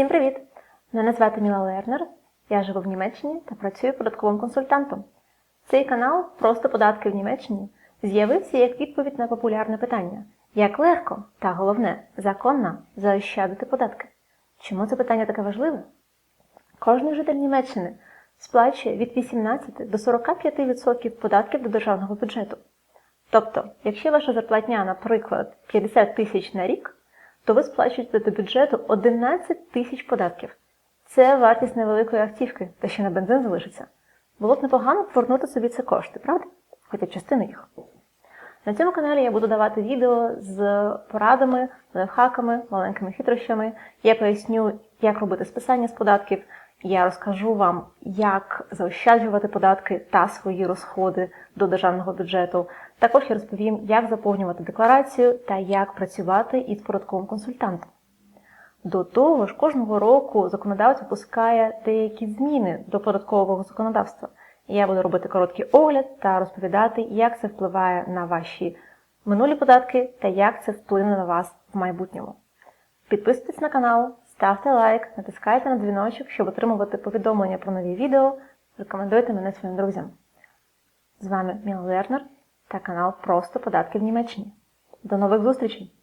Всім привіт! Мене звати Міла Лернер. Я живу в Німеччині та працюю податковим консультантом. Цей канал Просто податки в Німеччині з'явився як відповідь на популярне питання: як легко та головне законно заощадити податки. Чому це питання таке важливе? Кожний житель Німеччини сплачує від 18 до 45% податків до державного бюджету. Тобто, якщо ваша зарплатня, наприклад, 50 тисяч на рік, то ви сплачуєте до бюджету 11 тисяч податків. Це вартість невеликої автівки, та ще на бензин залишиться. Було б непогано повернути собі це кошти, правда? Хоча б частину їх. На цьому каналі я буду давати відео з порадами, лайфхаками, маленькими хитрощами. Я поясню, як робити списання з податків. Я розкажу вам, як заощаджувати податки та свої розходи до державного бюджету. Також я розповім, як заповнювати декларацію та як працювати із податковим консультантом. До того ж, кожного року законодавець випускає деякі зміни до податкового законодавства. Я буду робити короткий огляд та розповідати, як це впливає на ваші минулі податки та як це вплине на вас в майбутньому. Підписуйтесь на канал, ставте лайк, натискайте на дзвіночок, щоб отримувати повідомлення про нові відео. Рекомендуйте мене своїм друзям. З вами Міла Лернер та канал Просто податки в Німеччині. До нових зустрічей!